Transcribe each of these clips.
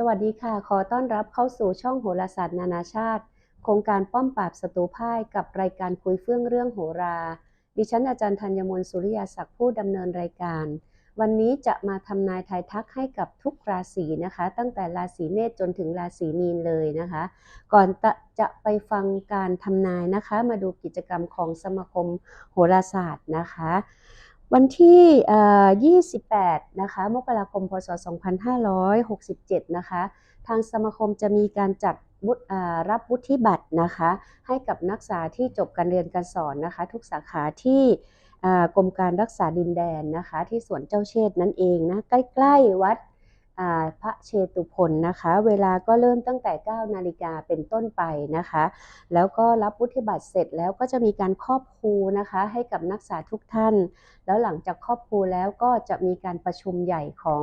สวัสดีค่ะ ขอต้อนรับเข้าสู่ช่องโหราศาสตร์นานาชาติ โครงการป้อมปราบศัตรูพ่ายกับรายการคุยเฟื่องเรื่องโหรา ดิฉันอาจารย์ธัญมนสุริยาศักดิ์ผู้ดำเนินรายการ วันนี้จะมาทำนายทายทักให้กับทุกราศีนะคะ ตั้งแต่ราศีเมษจนถึงราศีมีนเลยนะคะ ก่อนะจะไปฟังการทำนายนะคะ มาดูกิจกรรมของสมาคมโหราศาสตร์นะคะ วันที่ 28 นะคะ มกราคม พศ 2567 นะคะ ทางสมาคมจะมีการจัดรับวุฒิบัตรนะคะ ให้กับนักศึกษาที่จบการเรียนการสอนนะคะ ทุกสาขาที่กรมการรักษาดินแดนนะคะ ที่สวนเจ้าเชษนั่นเองนะ ใกล้ ๆ วัด พระเชตุพนนะคะ เวลาก็เริ่มตั้งแต่ 9 นาฬิกาเป็นต้นไปนะคะ แล้วก็รับวุฒิบัตรเสร็จแล้วก็จะมีการครอบครูนะคะให้กับนักศึกษาทุกท่าน แล้วหลังจากครอบครูแล้วก็จะมีการประชุมใหญ่ของ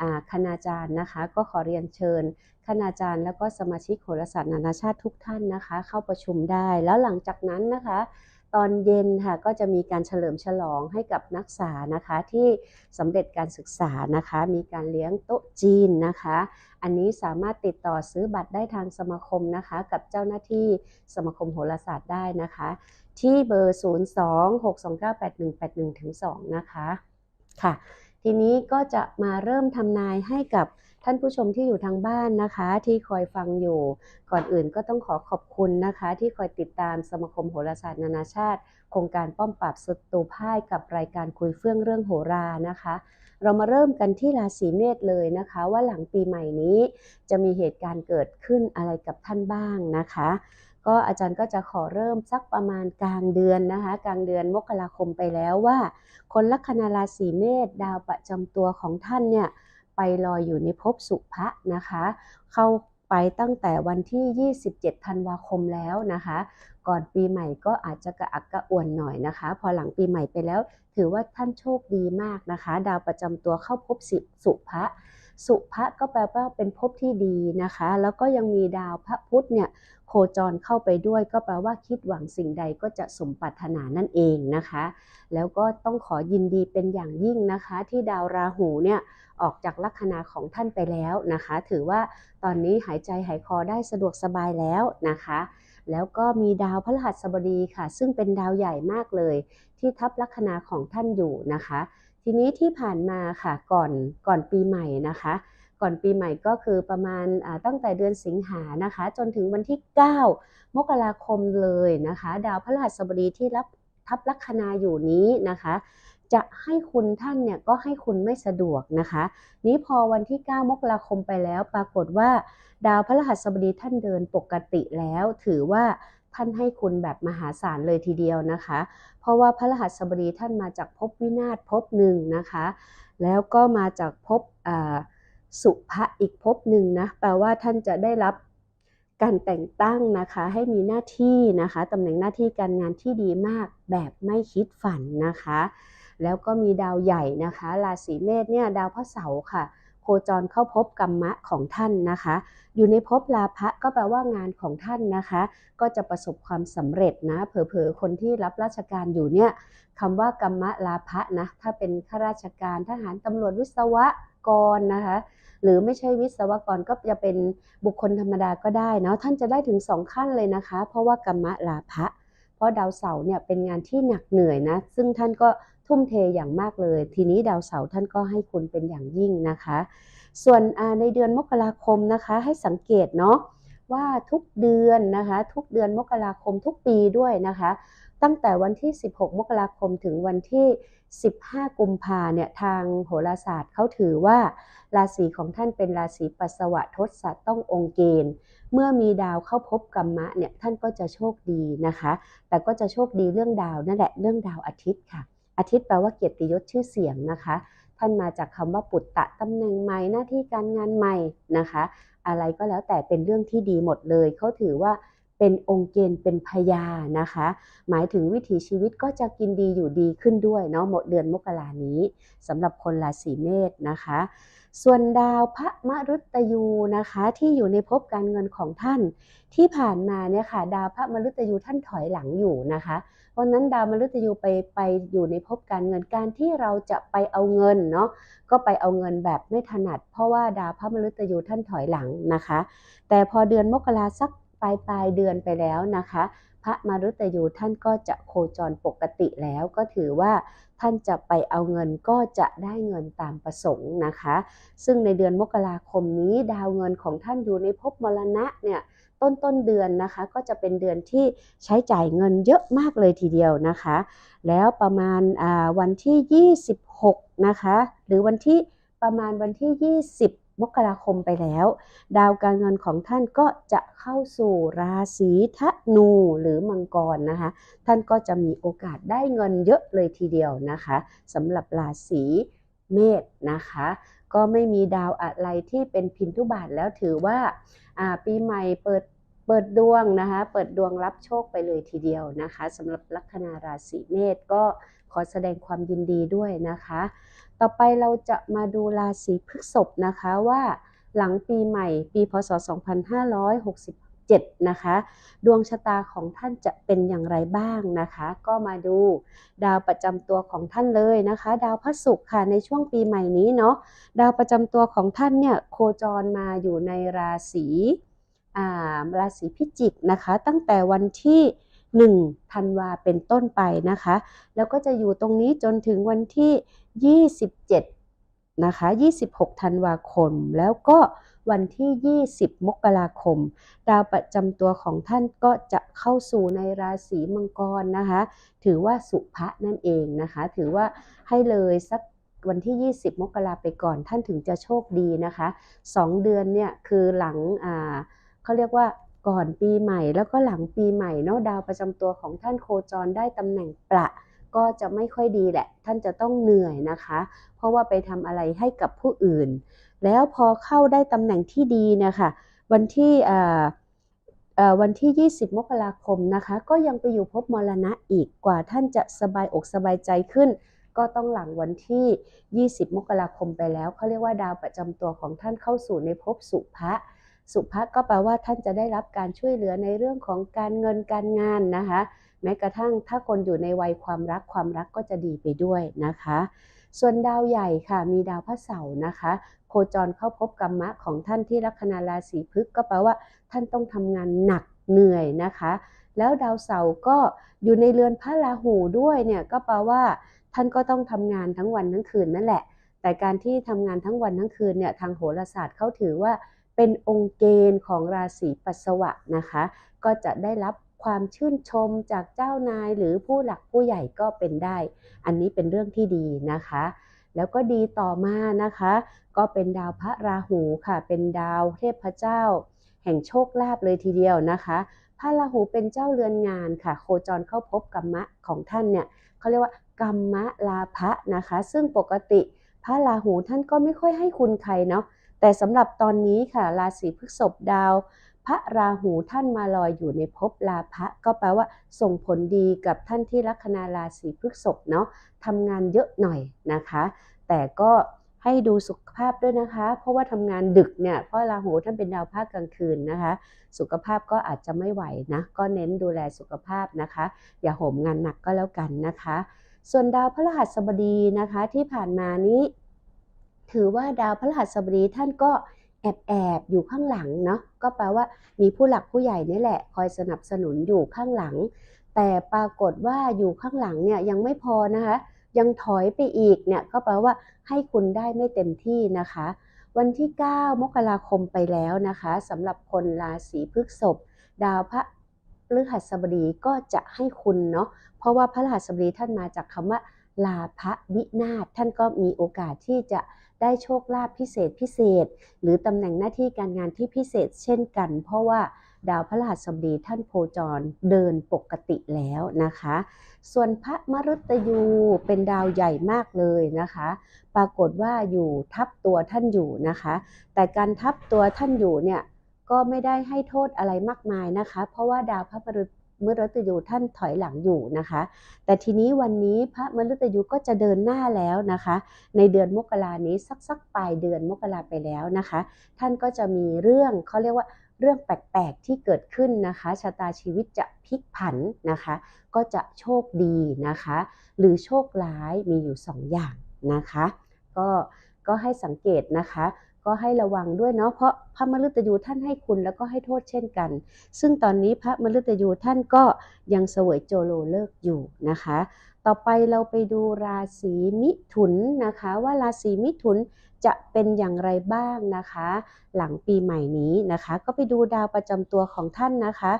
อคณาจารย์นะคะ ก็ขอเรียนเชิญคณาจารย์ แล้วก็สมาชิกโหราศาสตร์นานาชาติทุกท่านนะคะ เข้าประชุมได้ แล้วหลังจากนั้นนะคะ ตอนเย็นค่ะก็จะมีการเฉลิมฉลองให้กับนักศึกษานะคะที่สำเร็จการศึกษานะคะ มีการเลี้ยงโต๊ะจีนนะคะ อันนี้สามารถติดต่อซื้อบัตรได้ทางสมาคมนะคะ กับเจ้าหน้าที่สมาคมโหราศาสตร์ได้นะคะ ที่เบอร์ 026298181ถึง2นะคะค่ะ ทีนี้ก็จะมาเริ่มทำนายให้กับ ท่านผู้ชมที่อยู่ทางบ้านนะคะ ที่คอยฟังอยู่ ก่อนอื่นก็ต้องขอขอบคุณนะคะ ที่คอยติดตามสมาคมโหราศาสตร์นานาชาติ โครงการป้อมปราบศัตรูพ่ายกับรายการคุยเฟื่องเรื่องโหรานะคะ เรามาเริ่มกันที่ราศีเมษเลยนะคะ ว่าหลังปีใหม่นี้ จะมีเหตุการณ์เกิดขึ้นอะไรกับท่านบ้างนะคะก็อาจารย์ก็จะขอเริ่มสักประมาณกลางเดือนนะคะกลางเดือนมกราคมไปแล้วว่า คนลัคนาราศีเมษดาวประจำตัวของท่านเนี่ย ไปลอยอยู่ในภพสุภะนะคะ เข้าไปตั้งแต่วันที่ 27 ธันวาคมแล้วนะคะ ก่อนปีใหม่ก็อาจจะกระอักกระอ่วนหน่อยนะคะ พอหลังปีใหม่ไปแล้ว ถือว่าท่านโชคดีมากนะคะ ดาวประจำตัวเข้าภพสิสุภะ สุภะก็แปลว่าเป็นภพที่ดีนะคะ แล้วก็ยังมีดาวพระพุธเนี่ยโคจรเข้าไปด้วย ก็แปลว่าคิดหวังสิ่งใดก็จะสมปรารถนานั่นเองนะคะ แล้วก็ต้องขอยินดีเป็นอย่างยิ่งนะคะ ที่ดาวราหูเนี่ยออกจากลัคนาของท่านไปแล้วนะคะ ถือว่าตอนนี้หายใจหายคอได้สะดวกสบายแล้วนะคะ แล้วก็มีดาวพฤหัสบดีค่ะ ซึ่งเป็นดาวใหญ่มากเลย ที่ทับลัคนาของท่านอยู่นะคะ ทีนี้ที่ผ่านมาค่ะก่อนก่อนปีใหม่นะคะ ก่อนปีใหม่ก็คือประมาณตั้งแต่เดือนสิงหานะคะ จนถึงวันที่ 9 มกราคมเลยนะคะ ดาวพฤหัสบดีที่รับทับลัคนาอยู่นี้นะคะ จะให้คุณท่านเนี่ยก็ให้คุณไม่สะดวกนะคะ นี้พอวันที่ 9 มกราคมไปแล้ว ปรากฏว่า ดาวพฤหัสบดีท่านเดินปกติแล้ว ถือว่า ท่านให้คุณแบบมหาศาลเลยทีเดียวนะคะ เพราะว่าพระรหัสบดีท่านมาจากภพวินาศภพหนึ่งนะคะ แล้วก็มาจากภพสุภะอีกภพหนึ่งนะ แปลว่าท่านจะได้รับการแต่งตั้งนะคะให้มีหน้าที่นะคะตำแหน่งหน้าที่การงานที่ดีมากแบบไม่คิดฝันนะคะ แล้วก็มีดาวใหญ่นะคะ ราศีเมษเนี่ยดาวพระเสาร์ค่ะ โคจรเข้าภพกรรมะของท่านนะคะ อยู่ในภพลาภะก็แปลว่างานของท่านนะคะ ก็จะประสบความสำเร็จนะ เผลอๆคนที่รับราชการอยู่เนี่ยคำว่ากรรมะลาภะนะ ถ้าเป็นข้าราชการทหารตำรวจวิศวกรนะคะ หรือไม่ใช่วิศวกรก็จะเป็นบุคคลธรรมดาก็ได้เนาะท่านจะได้ถึงสองขั้นเลยนะคะ เพราะว่ากรรมะลาภะเพราะดาวเสาร์เนี่ยเป็นงานที่หนักเหนื่อยนะ ซึ่งท่านก็ ทุ่มเทอย่างมากเลย ทีนี้ดาวเสาร์ท่านก็ให้คุณเป็นอย่างยิ่งนะคะ ส่วนในเดือนมกราคมนะคะให้สังเกตเนาะว่าทุกเดือนนะคะ ทุกเดือนมกราคมทุกปีด้วยนะคะ ตั้งแต่วันที่ 16 มกราคมถึงวันที่ 15 กุมภาเนี่ยทางโหราศาสตร์เขาถือว่า ราศีของท่านเป็นราศีปัสสวะทศสัตว์ต้ององค์เกณฑ์เมื่อมีดาวเข้าพบกรรมะเนี่ยท่านก็จะโชคดีนะคะ แต่ก็จะโชคดีเรื่องดาวนั่นแหละเรื่องดาวอาทิตย์ค่ะ อาทิตย์แปลว่าเกียรติยศชื่อเสียงนะคะ ท่านมาจากคำว่าปุตตะตำแหน่งใหม่หน้าที่การงานใหม่นะคะ อะไรก็แล้วแต่เป็นเรื่องที่ดีหมดเลย เขาถือว่าเป็นองค์เกณฑ์เป็นพยานะคะ หมายถึงวิถีชีวิตก็จะกินดีอยู่ดีขึ้นด้วยเนาะหมดเดือนมกรานี้สำหรับคนราศีเมษนะคะ ส่วนดาวพระมฤตยูนะคะที่อยู่ในภพการเงินของท่าน ที่ผ่านมาเนี่ยค่ะ ดาวพระมฤตยูท่านถอยหลังอยู่นะคะ เพราะนั้นดาวมฤตยูไปไปอยู่ในภพการเงินการที่เราจะไปเอาเงินเนาะก็ไปเอาเงินแบบไม่ถนัด เพราะว่าดาวพระมฤตยูท่านถอยหลังนะคะ แต่พอเดือนมกราสักปลายปลายเดือนไปแล้วนะคะ พระมฤตยูท่านก็จะโคจรปกติแล้วก็ถือว่าท่านจะไปเอาเงินก็จะได้เงินตามประสงค์นะคะ ซึ่งในเดือนมกราคมนี้ดาวเงินของท่านอยู่ในภพมรณะเนี่ยต้นต้นเดือนนะคะก็จะเป็นเดือนที่ใช้จ่ายเงินเยอะมากเลยทีเดียวนะคะ แล้วประมาณวันที่ 26 นะคะ หรือวันที่ประมาณวันที่ 20 มกราคมไปแล้ว ดาวการเงินของท่านก็จะเข้าสู่ราศีธนูหรือมังกรนะคะ ท่านก็จะมีโอกาสได้เงินเยอะเลยทีเดียวนะคะสำหรับราศีเมษนะคะ ก็ไม่มีดาวอะไรที่เป็นพินทุบาทแล้วถือว่าปีใหม่เปิด เปิดดวงนะคะ เปิดดวงรับโชคไปเลยทีเดียวนะคะสำหรับลัคนาราศีเมษก็ขอแสดงความยินดีด้วยนะคะ ต่อไปเราจะมาดูราศีพฤษภนะคะว่าหลังปีใหม่ปีพศ 2567 นะคะ ดวงชะตาของท่านจะเป็นอย่างไรบ้างนะคะ ก็มาดูดาวประจำตัวของท่านเลยนะคะ ดาวพระศุกร์ค่ะในช่วงปีใหม่นี้เนาะดาวประจำตัวของท่านเนี่ยโคจรมาอยู่ในราศี ราศีพิจิกนะคะ ตั้งแต่วันที่1ธันวาเป็นต้นไปนะคะ แล้วก็จะอยู่ตรงนี้จนถึงวันที่ 27นะคะ26ธันวาคม แล้วก็วันที่ 20 มกราคม ดาวประจำตัวของท่านก็จะเข้าสู่ในราศีมังกรนะคะ ถือว่าสุภะนั่นเองนะคะ ถือว่าให้เลยสักวันที่ 20 มกราไปก่อนท่านถึงจะโชคดีนะคะ 2 เดือนเนี่ยคือหลังอ่า เขาเรียกว่าก่อนปีใหม่แล้วก็หลังปีใหม่เนาะดาวประจำตัวของท่านโคจรได้ตำแหน่งประก็จะไม่ค่อยดีแหละ ท่านจะต้องเหนื่อยนะคะ เพราะว่าไปทำอะไรให้กับผู้อื่น แล้วพอเข้าได้ตำแหน่งที่ดีนะคะวันที่วันที่ 20 มกราคมนะคะ ก็ยังไปอยู่พบมรณะอีกกว่าท่านจะสบายอกสบายใจขึ้น ก็ต้องหลังวันที่ 20 มกราคมไปแล้วเขาเรียกว่าดาวประจำตัวของท่านเข้าสู่ในภพสุภะ สุภะก็แปลว่าท่านจะได้รับการช่วยเหลือในเรื่องของการเงินการงานนะคะ แม้กระทั่งถ้าคนอยู่ในวัยความรักความรักก็จะดีไปด้วยนะคะ ส่วนดาวใหญ่ค่ะ มีดาวพระเสาร์นะคะ โคจรเข้าพบกรรมะของท่านที่ลัคนาราศีพฤกษ์ก็แปลว่า ท่านต้องทำงานหนักเหนื่อยนะคะ แล้วดาวเสาร์ก็อยู่ในเรือนพระราหูด้วยเนี่ยก็แปลว่า ท่านก็ต้องทำงานทั้งวันทั้งคืนนั่นแหละ แต่การที่ทำงานทั้งวันทั้งคืนเนี่ยทางโหราศาสตร์เขาถือว่า เป็นองค์เกณฑ์ของราศีปัสวะนะคะ ก็จะได้รับความชื่นชมจากเจ้านายหรือผู้หลักผู้ใหญ่ก็เป็นได้ อันนี้เป็นเรื่องที่ดีนะคะ แล้วก็ดีต่อมานะคะ ก็เป็นดาวพระราหูค่ะ เป็นดาวเทพเจ้า แห่งโชคลาภเลยทีเดียวนะคะ พระราหูเป็นเจ้าเรือนงานค่ะ โคจรเข้าพบกรรมะของท่านเนี่ยเขาเรียกว่ากรรมะลาภะนะคะ ซึ่งปกติพระราหูท่านก็ไม่ค่อยให้คุณใครเนาะ แต่สำหรับตอนนี้ค่ะราศีพฤษภดาว พระราหูท่านมาลอยอยู่ในภพลาภะก็แปลว่า ส่งผลดีกับท่านที่ลัคนาราศีพฤษภเนาะทำงานเยอะหน่อยนะคะ แต่ก็ให้ดูสุขภาพด้วยนะคะ เพราะว่าทำงานดึกเนี่ย เพราะราหูท่านเป็นดาวภาคกลางคืนนะคะ สุขภาพก็อาจจะไม่ไหวนะ ก็เน้นดูแลสุขภาพนะคะ อย่าโหมงานหนักก็แล้วกันนะคะ ส่วนดาวพฤหัสบดีนะคะที่ผ่านมานี้ ถือว่าดาวพฤหัสบดีท่านก็แอบแอบอยู่ข้างหลังเนาะก็แปลว่ามีผู้หลักผู้ใหญ่นี่แหละ คอยสนับสนุนอยู่ข้างหลัง แต่ปรากฏว่าอยู่ข้างหลังเนี่ยยังไม่พอนะคะ ยังถอยไปอีกเนี่ยก็แปลว่าให้คุณได้ไม่เต็มที่นะคะ วันที่ 9 มกราคมไปแล้วนะคะสำหรับคนราศีพฤษภดาวพระพฤหัสบดีก็จะให้คุณเนาะเพราะว่าพระรหัสบดีท่านมาจากคำว่าลาภวินาศท่านก็มีโอกาสที่จะ ได้โชคลาภพิเศษพิเศษ หรือตำแหน่งหน้าที่การงานที่พิเศษเช่นกัน เพราะว่าดาวพระรหัสบดีท่านโคจรเดินปกติแล้วนะคะ ส่วนพระมฤตยูเป็นดาวใหญ่มากเลยนะคะ ปรากฏว่าอยู่ทับตัวท่านอยู่นะคะ แต่การทับตัวท่านอยู่เนี่ยก็ไม่ได้ให้โทษอะไรมากมายนะคะ เพราะว่าดาวพระม มฤตยูท่านถอยหลังอยู่นะคะ แต่ทีนี้วันนี้พระมฤตยูก็จะเดินหน้าแล้วนะคะ ในเดือนมกรานี้สักสักปลายเดือนมกราไปแล้วนะคะ ท่านก็จะมีเรื่องเขาเรียกว่าเรื่องแปลกๆที่เกิดขึ้นนะคะชะตาชีวิตจะพลิกผันนะคะ ก็จะโชคดีนะคะ หรือโชคร้ายมีอยู่สองอย่างนะคะ ก็ก็ให้สังเกตนะคะ ก็ให้ระวังด้วยเนาะเพราะพระมฤตยูท่านให้คุณแล้วก็ให้โทษเช่นกัน ซึ่งตอนนี้พระมฤตยูท่านก็ยังเสวยโจโลเลิกอยู่นะคะ ต่อไปเราไปดูราศีมิถุนนะคะ ว่าราศีมิถุนจะเป็นอย่างไรบ้างนะคะ หลังปีใหม่นี้นะคะ ก็ไปดูดาวประจำตัวของท่านนะคะ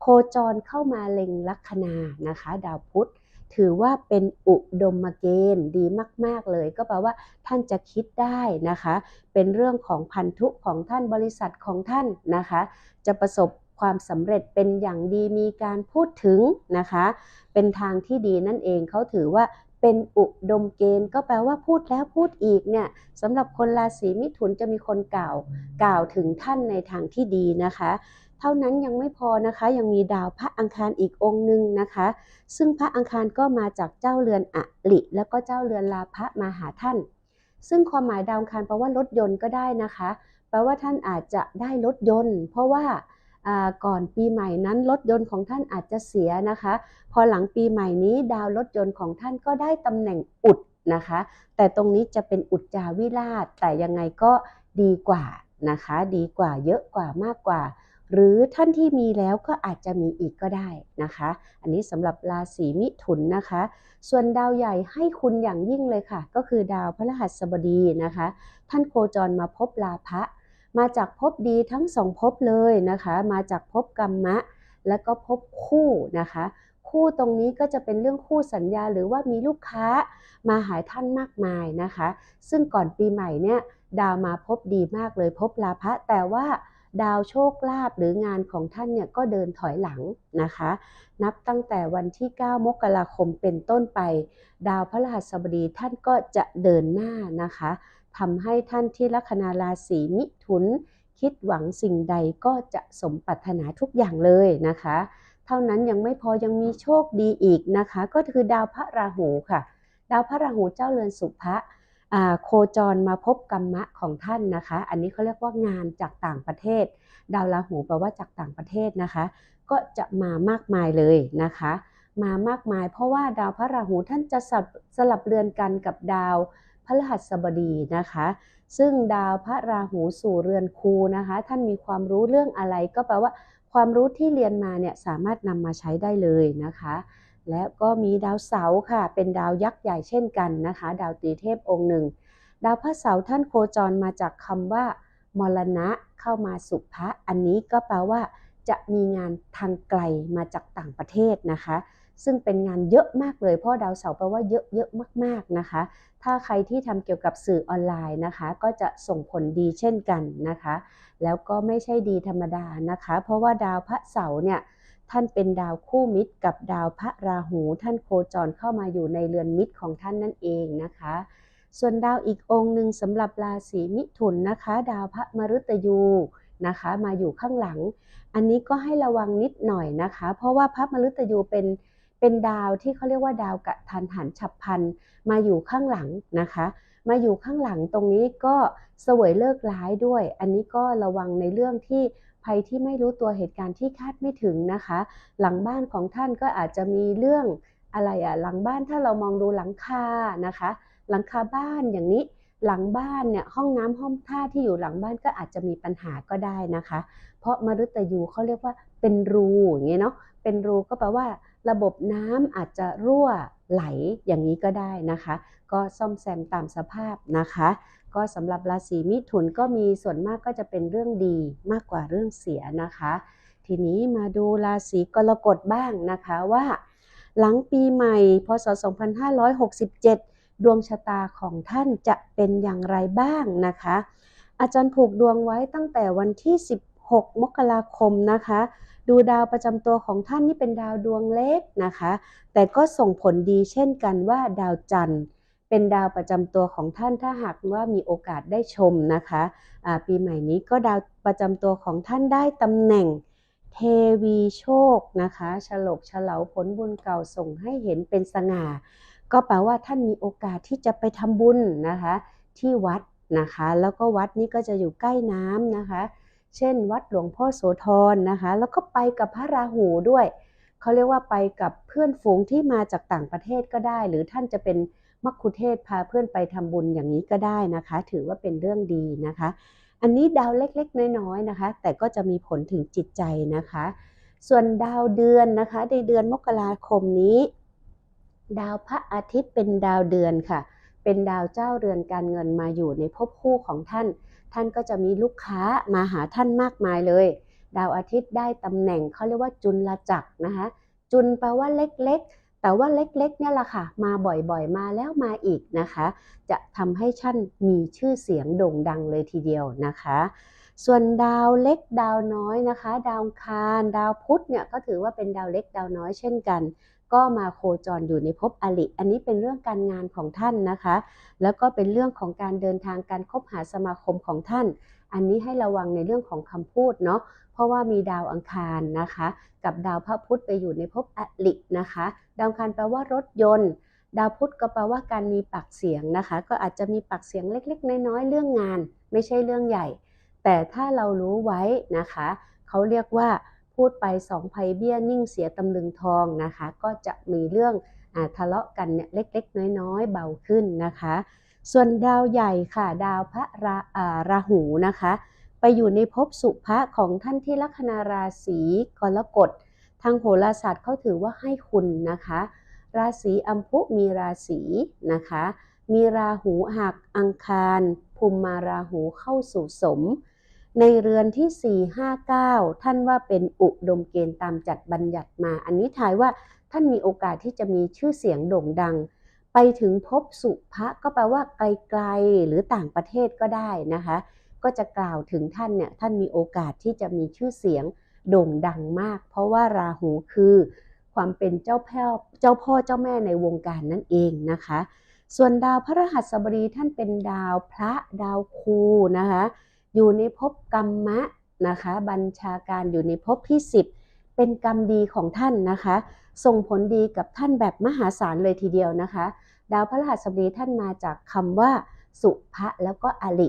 โคจรเข้ามาเล็งลัคนานะคะ ดาวพุธ ถือว่าเป็นอุดมเกณฑ์ดีมาก ๆ เลย ก็แปลว่าท่านจะคิดได้นะคะ เป็นเรื่องของพันธุของท่านบริษัทของท่านนะคะ จะประสบความสำเร็จเป็นอย่างดีมีการพูดถึงนะคะ เป็นทางที่ดีนั่นเองเขาถือว่าเป็นอุดมเกณฑ์ก็แปลว่าพูดแล้วพูดอีกเนี่ยสำหรับคนราศีมิถุนจะมีคนกล่าว กล่าวถึงท่านในทางที่ดีนะคะ เท่านั้นยังไม่พอนะคะ ยังมีดาวพระอังคารอีกองค์หนึ่งนะคะ ซึ่งพระอังคารก็มาจากเจ้าเรือนอลิ แล้วก็เจ้าเรือนลาภะมาหาท่าน ซึ่งความหมายดาวอังคารแปลว่ารถยนต์ก็ได้นะคะ แปลว่าท่านอาจจะได้รถยนต์ เพราะว่าอ่าก่อนปีใหม่นั้นรถยนต์ของท่านอาจจะเสียนะคะ พอหลังปีใหม่นี้ดาวรถยนต์ของท่านก็ได้ตำแหน่งอุดนะคะ แต่ตรงนี้จะเป็นอุจจาวิราชแต่ยังไงก็ดีกว่านะคะ ดีกว่าเยอะกว่ามากกว่า หรือท่านที่มีแล้วก็อาจจะมีอีกก็ได้นะคะ อันนี้สำหรับราศีมิถุนนะคะ ส่วนดาวใหญ่ให้คุณอย่างยิ่งเลยค่ะ ก็คือดาวพฤหัสบดีนะคะ ท่านโคจรมาพบลาภะมาจากภพดีทั้งสองภพเลยนะคะ มาจากภพกรรมะ และก็ภพคู่นะคะ คู่ตรงนี้ก็จะเป็นเรื่องคู่สัญญาหรือว่ามีลูกค้ามาหาท่านมากมายนะคะ ซึ่งก่อนปีใหม่เนี่ยดาวมาพบดีมากเลยพบลาภะแต่ว่า ดาวโชคลาภหรืองานของท่านเนี่ยก็เดินถอยหลังนะคะ นับตั้งแต่วันที่ 9 มกราคมเป็นต้นไป ดาวพฤหัสบดีท่านก็จะเดินหน้านะคะทำให้ท่านที่ลัคนาราศีมิถุน คิดหวังสิ่งใดก็จะสมปรารถนาทุกอย่างเลยนะคะ เท่านั้นยังไม่พอยังมีโชคดีอีกนะคะ ก็คือดาวพระราหูค่ะ ดาวพระราหูเจ้าเรือนสุภะ โคจรมาพบกรรมะของท่านนะคะ อันนี้เขาเรียกว่างานจากต่างประเทศ ดาวราหูแปลว่าจากต่างประเทศนะคะ ก็จะมามากมายเลยนะคะ มามากมาย เพราะว่าดาวพระราหูท่านจะสลับสลับเรือนกันกับดาวพฤหัสบดีนะคะ ซึ่งดาวพระราหูสู่เรือนครูนะคะ ท่านมีความรู้เรื่องอะไรก็แปลว่าความรู้ที่เรียนมาเนี่ยสามารถนำมาใช้ได้เลยนะคะ และก็มีดาวเสาร์ค่ะ เป็นดาวยักษ์ใหญ่เช่นกันนะคะ ดาวตีเทพองค์หนึ่ง ดาวพระเสาร์ท่านโคจรมาจากคำว่ามรณะเข้ามาสุภะอันนี้ก็แปลว่าจะมีงานทางไกลมาจากต่างประเทศนะคะ ซึ่งเป็นงานเยอะมากเลย เพราะดาวเสาร์แปลว่าเยอะเยอะมากๆนะคะ ถ้าใครที่ทำเกี่ยวกับสื่อออนไลน์นะคะ ก็จะส่งผลดีเช่นกันนะคะ แล้วก็ไม่ใช่ดีธรรมดานะคะ เพราะว่าดาวพระเสาร์เนี่ย ท่านเป็นดาวคู่มิตรกับดาวพระราหู ท่านโคจรเข้ามาอยู่ในเรือนมิตรของท่านนั่นเองนะคะ ส่วนดาวอีกองค์หนึ่งสำหรับราศีมิถุนนะคะ ดาวพระมฤตยูนะคะ มาอยู่ข้างหลัง อันนี้ก็ให้ระวังนิดหน่อยนะคะ เพราะว่าพระมฤตยูเป็นเป็นดาวที่เขาเรียกว่าดาวกะทันหันฉับพลันมาอยู่ข้างหลังนะคะ มาอยู่ข้างหลังตรงนี้ก็เสวยเลิกร้ายด้วย อันนี้ก็ระวังในเรื่องที่ ภัยที่ไม่รู้ตัวเหตุการณ์ที่คาดไม่ถึงนะคะ หลังบ้านของท่านก็อาจจะมีเรื่องอะไรอะหลังบ้านถ้าเรามองดูหลังคานะคะ หลังคาบ้านอย่างนี้หลังบ้านเนี่ยห้องน้ำห้องท่าที่อยู่หลังบ้านก็อาจจะมีปัญหาก็ได้นะคะ เพราะมฤตยูเขาเรียกว่าเป็นรูอย่างเงี้ยเนาะเป็นรูก็แปลว่า ระบบน้ำอาจจะรั่วไหลอย่างนี้ก็ได้นะคะ ก็ซ่อมแซมตามสภาพนะคะ ก็สำหรับราศีมิถุนก็มีส่วนมากก็จะเป็นเรื่องดีมากกว่าเรื่องเสียนะคะ ทีนี้มาดูราศีกรกฎบ้างนะคะว่า หลังปีใหม่พศ 2567 ดวงชะตาของท่านจะเป็นอย่างไรบ้างนะคะ อาจารย์ผูกดวงไว้ตั้งแต่วันที่ 16 มกราคมนะคะดูดาวประจำตัวของท่านนี่เป็นดาวดวงเล็กนะคะ แต่ก็ส่งผลดีเช่นกันว่าดาวจันทร์ เป็นดาวประจำตัวของท่านถ้าหากว่ามีโอกาสได้ชมนะคะปีใหม่นี้ก็ดาวประจำตัวของท่านได้ตำแหน่งเทวีโชคนะคะฉลกเฉลาผลบุญเก่าส่งให้เห็นเป็นสง่า ก็แปลว่าท่านมีโอกาสที่จะไปทำบุญนะคะ ที่วัดนะคะ แล้วก็วัดนี้ก็จะอยู่ใกล้น้ำนะคะ เช่น วัดหลวงพ่อโสธรนะคะ แล้วก็ไปกับพระราหูด้วย เขาเรียกว่าไปกับเพื่อนฝูงที่มาจากต่างประเทศก็ได้ หรือท่านจะเป็น มัคคุเทศพาเพื่อนไปทำบุญอย่างนี้ก็ได้นะคะ ถือว่าเป็นเรื่องดีนะคะ อันนี้ดาวเล็กๆ น้อยๆนะคะ แต่ก็จะมีผลถึงจิตใจนะคะ ส่วนดาวเดือนนะคะในเดือนมกราคมนี้ ดาวพระอาทิตย์เป็นดาวเดือนค่ะ เป็นดาวเจ้าเรือนการเงินมาอยู่ในภพคู่ของท่าน ท่านก็จะมีลูกค้ามาหาท่านมากมายเลย ดาวอาทิตย์ได้ตำแหน่งเขาเรียกว่าจุลจักรนะคะ จุลแปลว่าเล็กๆ แต่ว่าเล็กๆเนี่ยแหละค่ะ มาบ่อยๆ มาแล้วมาอีกนะคะ จะทำให้ท่านมีชื่อเสียงโด่งดังเลยทีเดียวนะคะ ส่วนดาวเล็กดาวน้อยนะคะ ดาวคารดาวพุธเนี่ยก็ถือว่าเป็นดาวเล็กดาวน้อยเช่นกัน ก็มาโคจรอยู่ในภพอลิ อันนี้เป็นเรื่องการงานของท่านนะคะ แล้วก็เป็นเรื่องของการเดินทางการคบหาสมาคมของท่าน อันนี้ให้ระวังในเรื่องของคำพูดเนาะ ราะว่ามีดาวอังคารนะคะ กับดาวพระพุธไปอยู่ในภพอลินะคะ ดาวอังคารแปลว่ารถยนต์ ดาวพุธก็แปลว่าการมีปากเสียงนะคะ ก็อาจจะมีปากเสียงเล็ก ๆ น้อยๆเรื่องงาน ไม่ใช่เรื่องใหญ่ แต่ถ้าเรารู้ไว้นะคะเขาเรียกว่าพูดไปสองภัยเบี้ยนิ่งเสียตำลึงทองนะคะ ก็จะมีเรื่องอทะเลาะกันเนี่ยเล็ก ๆ น้อยๆเบาขึ้นนะคะ ส่วนดาวใหญ่ค่ะ ดาวพระราราหูนะคะ ไปอยู่ในภพสุภะของท่านที่ลัคนาราศีกรกฎทางโหราศาสตร์เขาถือว่าให้คุณนะคะ ราศีอัมพุมีราศีนะคะ มีราหูหักอังคารภูมิมาราหูเข้าสู่สม ในเรือนที่ 4 5 9 ท่านว่าเป็นอุดมเกณฑ์ตามจัดบัญญัติมา อันนี้ทายว่าท่านมีโอกาสที่จะมีชื่อเสียงโด่งดัง ไปถึงภพสุภะก็แปลว่าไกลๆหรือต่างประเทศก็ได้นะคะ ก็จะกล่าวถึงท่านเนี่ยท่านมีโอกาสที่จะมีชื่อเสียงโด่งดังมาก เพราะว่าราหูคือความเป็นเจ้าพ่อเจ้าพ่อเจ้าแม่ในวงการนั่นเองนะคะ ส่วนดาวพระรหัสบดีท่านเป็นดาวพระดาวครูนะคะอยู่ในภพกรรมะนะคะบัญชาการอยู่ในภพที่ 10 เป็นกรรมดีของท่านนะคะ ส่งผลดีกับท่านแบบมหาศาลเลยทีเดียวนะคะ ดาวพระรหัสบดีท่านมาจากคำว่า สุภะแล้วก็อลิ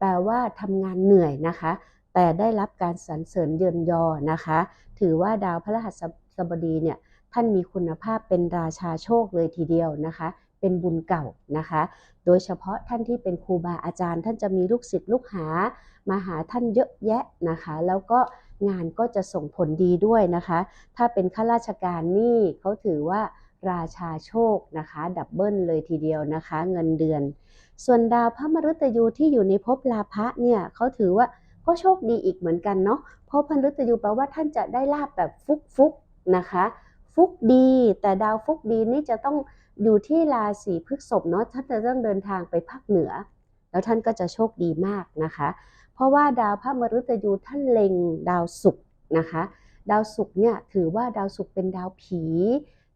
แปลว่าทำงานเหนื่อยนะคะ แต่ได้รับการสรรเสริญเยินยอนะคะ ถือว่าดาวพระรหัสบดีเนี่ยท่านมีคุณภาพเป็นราชาโชคเลยทีเดียวนะคะ เป็นบุญเก่านะคะ โดยเฉพาะท่านที่เป็นครูบาอาจารย์ ท่านจะมีลูกศิษย์ลูกหา มาหาท่านเยอะแยะนะคะ แล้วก็งานก็จะส่งผลดีด้วยนะคะ ถ้าเป็นข้าราชการนี่เขาถือว่าราชาโชคนะคะ ดับเบิลเลยทีเดียวนะคะ เงินเดือน ส่วนดาวพระมฤตยูที่อยู่ในภพลาภะเนี่ยเขาถือว่าก็โชคดีอีกเหมือนกันเนาะเพราะพระมฤตยูแปลว่าท่านจะได้ลาบแบบฟุกฟุกๆนะคะ ฟุกดี แต่ดาวฟุกดีนี่จะต้องอยู่ที่ราศีพฤษภเนาะท่านจะต้องเดินทางไปภาคเหนือ แล้วท่านก็จะโชคดีมากนะคะ เพราะว่าดาวพระมฤตยูท่านเล็งดาวศุกร์นะคะ ดาวศุกร์เนี่ยถือว่าดาวศุกร์เป็นดาวผี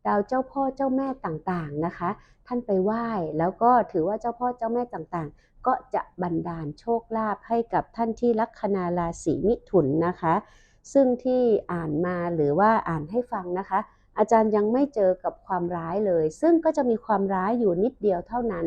ดาวเจ้าพ่อเจ้าแม่ต่างๆนะคะ ท่านไปไหว้แล้วก็ถือว่าเจ้าพ่อเจ้าแม่ต่างๆ ก็จะบันดาลโชคลาภให้กับท่านที่ลัคนาราศีมิถุนนะคะ ซึ่งที่อ่านมาหรือว่าอ่านให้ฟังนะคะ อาจารย์ยังไม่เจอกับความร้ายเลย ซึ่งก็จะมีความร้ายอยู่นิดเดียวเท่านั้น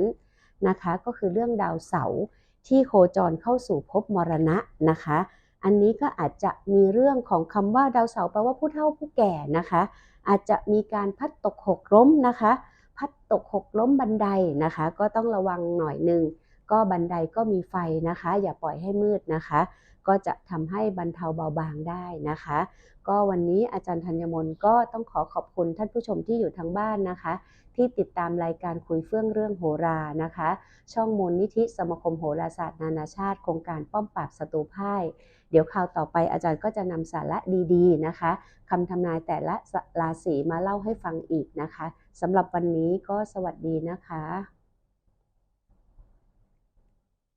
นะคะ ก็คือเรื่องดาวเสาร์ที่โคจรเข้าสู่ภพมรณะนะคะ อันนี้ก็อาจจะมีเรื่องของคำว่าดาวเสาร์แปลว่าผู้เฒ่าผู้แก่นะคะ อาจจะมีการพัดตกหกล้มนะคะ พัดตกหกล้มบันไดนะคะ ก็ต้องระวังหน่อยหนึ่งก็บันไดก็มีไฟนะคะ อย่าปล่อยให้มืดนะคะ ก็จะทำให้บรรเทาเบาบางได้นะคะ ก็วันนี้อาจารย์ธัญมนก็ต้องขอขอบคุณท่านผู้ชมที่อยู่ทางบ้านนะคะ ที่ติดตามรายการคุยเฟื่องเรื่องโหรานะคะ ช่องมูลนิธิสมาคมโหราศาสตร์นานาชาติ โครงการป้อมปราบศัตรูพ่าย เดี๋ยวคราวต่อไปอาจารย์ก็จะนำสาระดีๆนะคะคำทำนายแต่ละราศีมาเล่าให้ฟังอีกนะคะสำหรับวันนี้ก็สวัสดีนะคะ